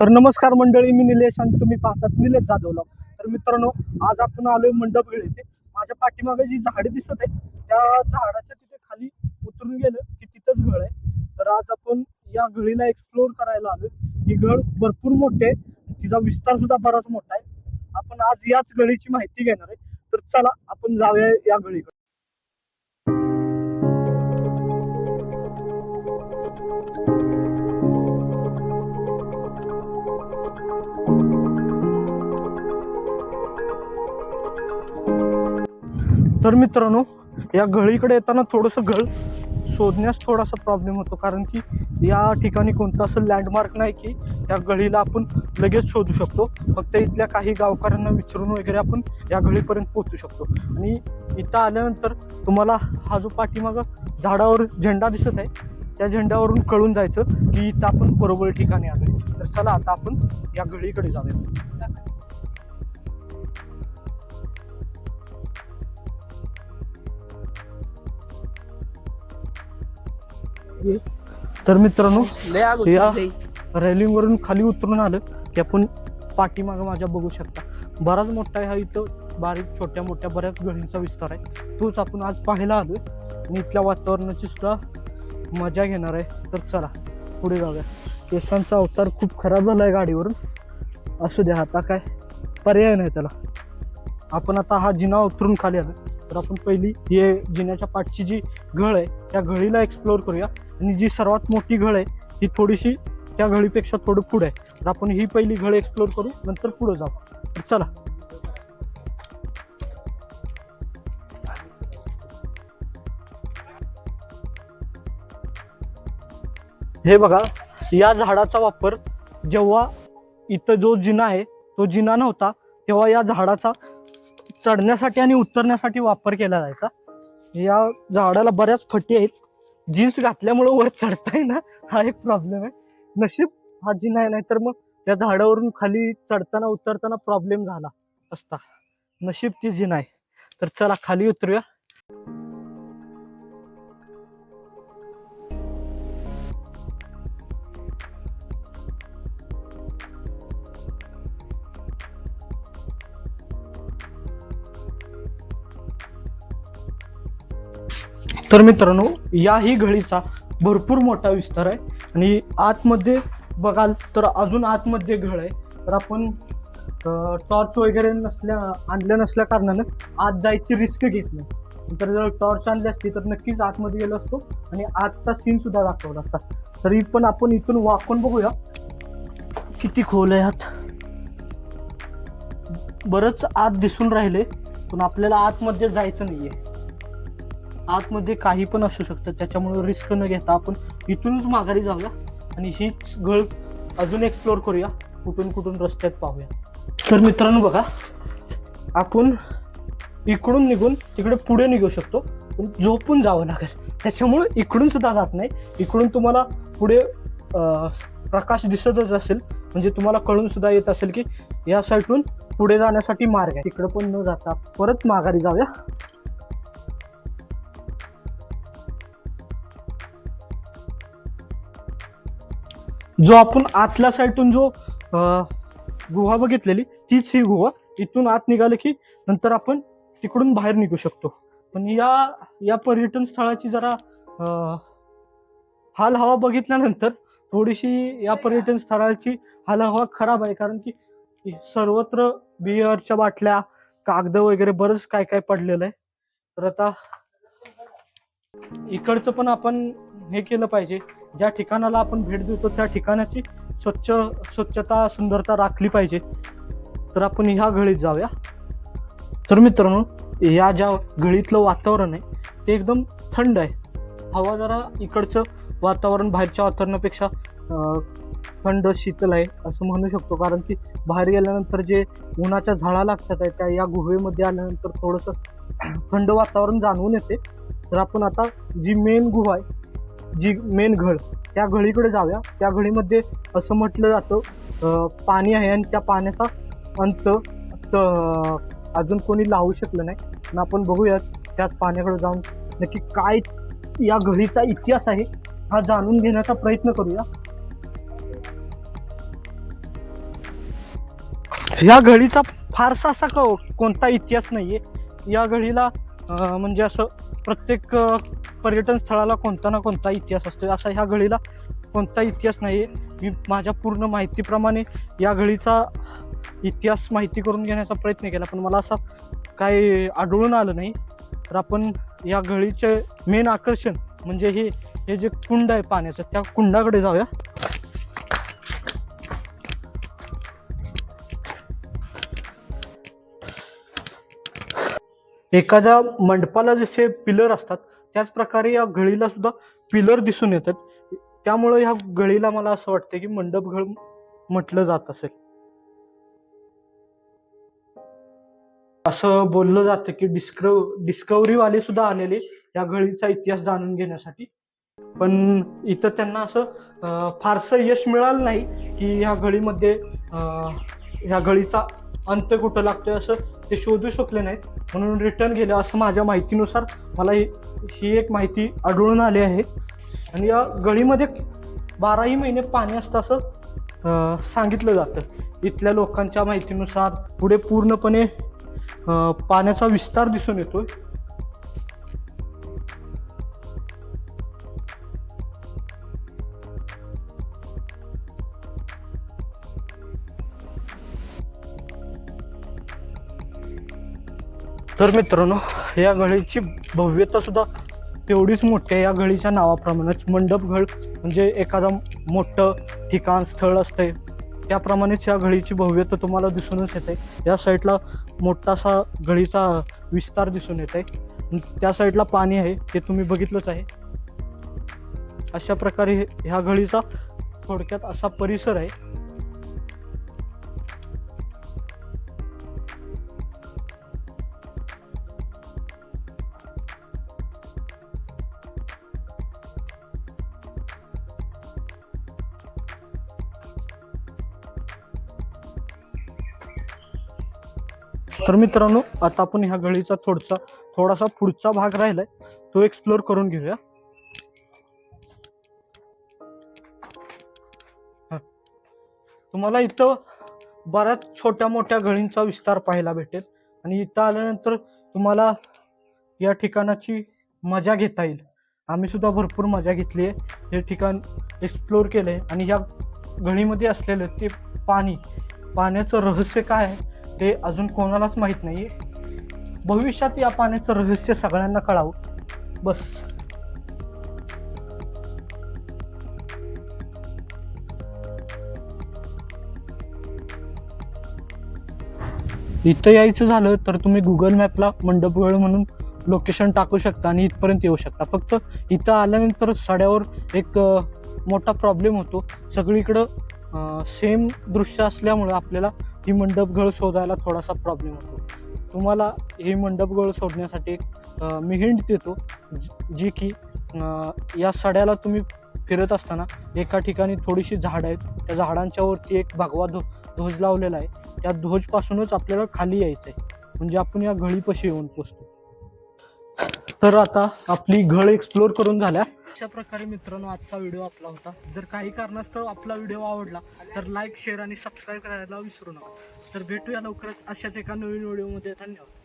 तर नमस्कार मंडळी मी निलेश आणि तुम्ही पाहतात निलेश जाधवला तर मित्रांनो आज आपण आलोय मंडप येथे माझ्या पाठीमागे जी झाडे दिसत आहे त्या झाडाच्या तिथे खाली उतरून गेलं की तिथंच गळ आहे. तर आज आपण या गळीला एक्सप्लोर करायला आलोय. ही गळ भरपूर मोठी आहे. तिचा विस्तार सुद्धा बराच मोठा आहे. आपण आज याच गळीची माहिती घेणार आहे. तर चला आपण जाऊया या गळीकडे. तर मित्रांनो या गळीकडे येताना थोडंसं गळ शोधण्यास थोडासा प्रॉब्लेम होतो. कारण की या ठिकाणी कोणतं असं लँडमार्क नाही की या गळीला आपण लगेच शोधू शकतो. फक्त इथल्या काही गावकऱ्यांना विचारून वगैरे आपण या गळीपर्यंत पोहोचू शकतो. आणि इथं आल्यानंतर तुम्हाला हा जो पाठीमागं झाडावर झेंडा दिसत आहे त्या झेंड्यावरून कळून जायचं की इथं आपण बरोबर ठिकाणी आलो तर चला आता आपण या गळीकडे जाऊया. तर मित्रांनो या लय. रेलिंग वरून खाली उतरून आलं की आपण पाठीमागं माझ्या बघू शकता. बराच मोठा आहे हा इथं बारीक छोट्या मोठ्या बऱ्याच गळींचा विस्तार आहे. तोच आपण आज पाहायला आलोय आणि इथल्या वातावरणाची सुद्धा मजा घेणार आहे. तर चला पुढे जाऊया. केसांचा अवतार खूप खराब झाला आहे गाडीवरून. असू द्या आता काय? पर्याय नाही त्याला. आपण आता हा जिना उतरून खाली आलो. तर आपण पहिली हे जिन्याच्या पाठची जी घळ आहे त्या घळीला एक्सप्लोर करूया. आणि जी सर्वात मोठी घळ आहे ही थोडीशी त्या घळीपेक्षा थोडं पुढे आहे. तर आपण ही पहिली घळ एक्सप्लोर करू नंतर पुढे जाऊ. तर चला. हे बघा या झाडाचा वापर जेव्हा इथं जो जिना आहे तो जिना नव्हता तेव्हा या झाडाचा चढण्यासाठी आणि उतरण्यासाठी वापर केला जायचा. या झाडाला बऱ्याच फटी आहेत. जीन्स घातल्यामुळे वर चढता ना? हा एक प्रॉब्लेम आहे. नशीब हा जिना आहे नाहीतर मग त्या झाडावरून खाली चढताना उतरताना प्रॉब्लेम झाला असता. नशीब ती जिना आहे तर चला खाली उतरूया. तर मित्रांनो याही घळीचा भरपूर मोठा विस्तार आहे. आणि आतमध्ये बघाल तर अजून आतमध्ये घळ आहे. तर आपण टॉर्च वगैरे नसल्या आणल्या नसल्या कारणानं आत जायची रिस्क घेत नाही. तर जर टॉर्च आणली असती तर नक्कीच आतमध्ये गेलो असतो आणि आतचा सीन सुद्धा दाखवला असता. तरी पण आपण इथून वाकून बघूया. किती खोल आहे आत. बरंच आत दिसून राहिले पण आपल्याला आतमध्ये जायचं नाहीये. आतमध्ये काही पण असू शकतं. त्याच्यामुळे रिस्क न घेता आपण इथूनच माघारी जाऊया आणि हीच गळ अजून एक्सप्लोर करूया. कुठून कुठून रस्त्यात पाहूया. तर मित्रांनो बघा आपण इकडून निघून तिकडे पुढे निघू शकतो. पण झोपून जावं लागेल. त्याच्यामुळे इकडून सुद्धा जात नाही. इकडून तुम्हाला पुढे प्रकाश दिसतच असेल. म्हणजे तुम्हाला कळून सुद्धा येत असेल की या साईडून पुढे जाण्यासाठी मार्ग आहे. तिकडे पण न जाता परत माघारी जाऊया. जो आपण आतल्या साईडून जो गुहा बघितलेली तीच ही गुहा इथून आत निघालं की नंतर आपण तिकडून बाहेर निघू शकतो. पण या या पर्यटन स्थळाची जरा हाल हवा बघितल्यानंतर थोडीशी या पर्यटन स्थळाची हाल हवा खराब आहे. कारण की सर्वत्र बिअरच्या बाटल्या कागद वगैरे बरंच काय काय पडलेलं आहे. तर आता इकडचं पण आपण हे केलं पाहिजे. ज्या ठिकाणाला आपण भेट देतो त्या ठिकाणाची स्वच्छ स्वच्छता सुंदरता राखली पाहिजे. तर आपण ह्या घळीत जाऊया. तर मित्रांनो या ज्या घळीतलं वातावरण आहे ते एकदम थंड आहे. हवा जरा इकडचं वातावरण बाहेरच्या वातावरणापेक्षा थंड शीतल आहे असं म्हणू शकतो. कारण की बाहेर गेल्यानंतर जे उन्हाच्या झाडा लागतात आहे त्या या गुहेमध्ये आल्यानंतर थोडंसं थंड वातावरण जाणवून येते. तर आपण आता जी मेन गुहा आहे जी मेन घळ त्या घळीकडे जाऊया. त्या घळीमध्ये असं म्हटलं जातं पाणी आहे आणि त्या पाण्याचा अंत अजून कोणी लावू शकलं नाही. पण आपण बघूयात त्याच पाण्याकडे जाऊन नक्की काय या घळीचा इतिहास आहे हा जाणून घेण्याचा प्रयत्न करूया. या घडीचा फारसा असा क कोणता इतिहास नाहीये. या घडीला म्हणजे असं प्रत्येक पर्यटन स्थळाला कोणता ना कोणता इतिहास असतो. असा ह्या घडीला कोणता इतिहास नाही. मी माझ्या पूर्ण माहितीप्रमाणे या घडीचा इतिहास माहिती करून घेण्याचा प्रयत्न केला. पण मला असं काही आढळून आलं नाही. तर आपण या घडीचे मेन आकर्षण म्हणजे हे हे जे कुंड आहे पाण्याचं त्या कुंडाकडे जाऊया. एखाद्या मंडपाला जसे पिलर असतात त्याच प्रकारे या घळीला सुद्धा पिलर दिसून येतात. त्यामुळं ह्या घळीला मला असं वाटतं की मंडपघळ म्हटलं जात असेल. असं बोललं जातं की डिस्कव डिस्कवरीवाले सुद्धा आलेले या घळीचा इतिहास जाणून घेण्यासाठी. पण इथं त्यांना असं फारसं यश मिळालं नाही की ह्या घळीमध्ये ह्या घळीचा अंत कुठं लागतोय असं ते शोधू शकले नाहीत. म्हणून रिटर्न गेलं असं माझ्या माहितीनुसार मला ही ही एक माहिती आढळून आली आहे. आणि या गळीमध्ये बाराही महिने पाणी असतं असं सांगितलं जातं. इथल्या लोकांच्या माहितीनुसार पुढे पूर्णपणे पाण्याचा विस्तार दिसून येतोय. तर मित्रांनो या गळीची भव्यता सुद्धा तेवढीच मोठी आहे. या घळीच्या नावाप्रमाणेच मंडपघळ म्हणजे एखादं मोठं ठिकाण स्थळ असते त्याप्रमाणेच या गळीची भव्यता तुम्हाला दिसूनच येते. या साईडला मोठासा गळीचा विस्तार दिसून येत आहे त्या साईडला पाणी आहे ते तुम्ही बघितलंच आहे. अशा प्रकारे हे- ह्या गळीचा थोडक्यात असा परिसर आहे. तर मित्रांनो आता आपण ह्या गळीचा थोडसा थोडासा पुढचा भाग राहिलाय तो एक्सप्लोर करून घेऊया. तुम्हाला इथं बऱ्याच छोट्या मोठ्या गळींचा विस्तार पाहायला भेटेल आणि इथं आल्यानंतर तुम्हाला या ठिकाणाची मजा घेता येईल. आम्ही सुद्धा भरपूर मजा घेतली आहे. हे ठिकाण एक्सप्लोर केलं आहे आणि ह्या गळीमध्ये असलेलं ते पाणी पाण्याचं रहस्य काय आहे? ते अजून कोणालाच माहीत नाही भविष्यात या पाण्याचं रहस्य सगळ्यांना कळावं. बस. इथं यायचं झालं तर तुम्ही गुगल मॅपला मंडपगळ म्हणून लोकेशन टाकू शकता आणि इथपर्यंत येऊ शकता. फक्त इथं आल्यानंतर सड्यावर एक मोठा प्रॉब्लेम होतो. सगळीकडं सेम दृश्य असल्यामुळं आपल्याला ही मंडपगळ शोधायला थोडासा प्रॉब्लेम होतो. तुम्हाला ही मंडपगळ शोधण्यासाठी एक, मी हिंट देतो जी- की या सड्याला तुम्ही फिरत असताना एका ठिकाणी थोडीशी झाडं आहेत. त्या झाडांच्या वरती एक भगवा धो ध्वज लावलेला आहे. त्या ध्वजपासूनच आपल्याला खाली यायचं आहे म्हणजे आपण या घळीपाशी येऊन पोचतो तर आता आपली घळ एक्सप्लोर करून झाल्या. अशा प्रकारे मित्रांनो आजचा व्हिडिओ आपला होता. जर काही कारणास्तव आपला व्हिडिओ आवडला तर लाईक शेअर आणि सबस्क्राईब करायला विसरू नका. तर भेटूया लवकरच अशाच एका नवीन व्हिडिओमध्ये धन्यवाद.